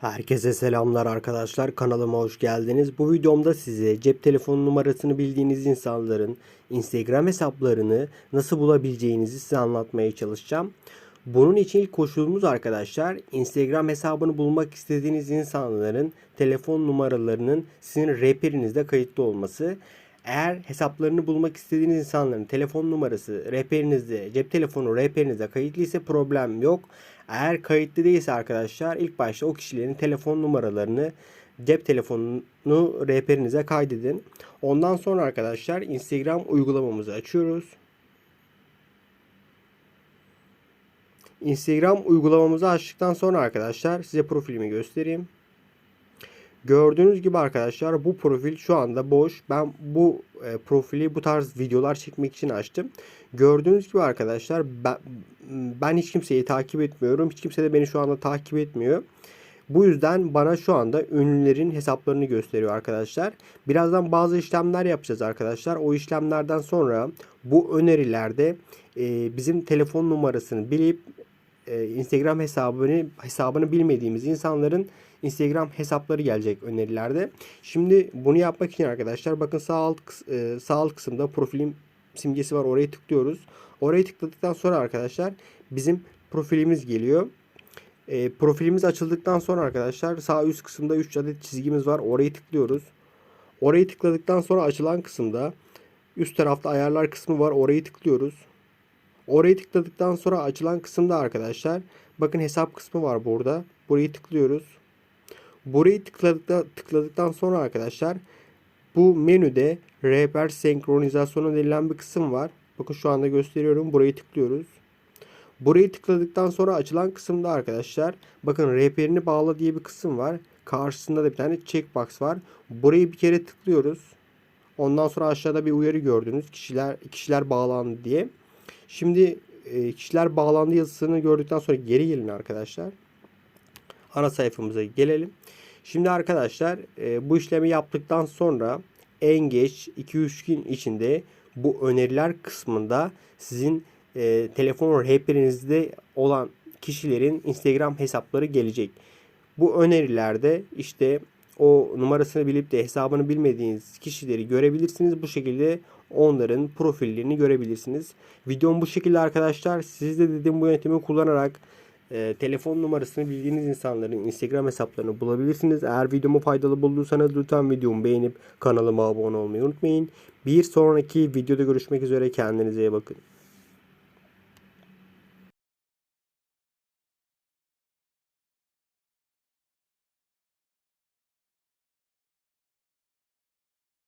Herkese selamlar arkadaşlar. Kanalıma hoş geldiniz. Bu videomda size cep telefonu numarasını bildiğiniz insanların Instagram hesaplarını nasıl bulabileceğinizi size anlatmaya çalışacağım. Bunun için ilk koşulumuz arkadaşlar Instagram hesabını bulmak istediğiniz insanların telefon numaralarının sizin rehberinizde kayıtlı olması. Eğer hesaplarını bulmak istediğiniz insanların telefon numarası rehberinizde, cep telefonu rehberinizde kayıtlıysa problem yok. Eğer kayıtlı değilse arkadaşlar ilk başta o kişilerin telefon numaralarını cep telefonunu rehberinize kaydedin. Ondan sonra arkadaşlar Instagram uygulamamızı açıyoruz. Instagram uygulamamızı açtıktan sonra arkadaşlar size profilimi göstereyim. Gördüğünüz gibi arkadaşlar bu profil şu anda boş. Ben bu e, profili bu tarz videolar çekmek için açtım. Gördüğünüz gibi arkadaşlar ben, ben hiç kimseyi takip etmiyorum. Hiç kimse de beni şu anda takip etmiyor. Bu yüzden bana şu anda ünlülerin hesaplarını gösteriyor arkadaşlar. Birazdan bazı işlemler yapacağız arkadaşlar. O işlemlerden sonra bu önerilerde e, bizim telefon numarasını bilip e, Instagram hesabını hesabını bilmediğimiz insanların Instagram hesapları gelecek önerilerde. Şimdi bunu yapmak için arkadaşlar bakın sağ alt e, sağ alt kısımda profilim simgesi var. Oraya tıklıyoruz. Oraya tıkladıktan sonra arkadaşlar bizim profilimiz geliyor. E, profilimiz açıldıktan sonra arkadaşlar sağ üst kısımda 3 adet çizgimiz var. Orayı tıklıyoruz. Orayı tıkladıktan sonra açılan kısımda üst tarafta ayarlar kısmı var. Orayı tıklıyoruz. Orayı tıkladıktan sonra açılan kısımda arkadaşlar bakın hesap kısmı var burada. Burayı tıklıyoruz. Burayı tıkladıktan, tıkladıktan sonra arkadaşlar bu menüde rehber senkronizasyonu denilen bir kısım var. Bakın şu anda gösteriyorum. Burayı tıklıyoruz. Burayı tıkladıktan sonra açılan kısımda arkadaşlar bakın rehberini bağla diye bir kısım var. Karşısında da bir tane checkbox var. Burayı bir kere tıklıyoruz. Ondan sonra aşağıda bir uyarı gördünüz. Kişiler kişiler bağlandı diye. Şimdi e, kişiler bağlandı yazısını gördükten sonra geri gelin arkadaşlar. Ana sayfamıza gelelim. Şimdi arkadaşlar e, bu işlemi yaptıktan sonra en geç 2-3 gün içinde bu öneriler kısmında sizin e, telefon rehberinizde olan kişilerin Instagram hesapları gelecek. Bu önerilerde işte o numarasını bilip de hesabını bilmediğiniz kişileri görebilirsiniz. Bu şekilde onların profillerini görebilirsiniz. Videom bu şekilde arkadaşlar. Siz de dediğim bu yöntemi kullanarak e, telefon numarasını bildiğiniz insanların Instagram hesaplarını bulabilirsiniz. Eğer videomu faydalı bulduysanız lütfen videomu beğenip kanalıma abone olmayı unutmayın. Bir sonraki videoda görüşmek üzere. Kendinize iyi bakın.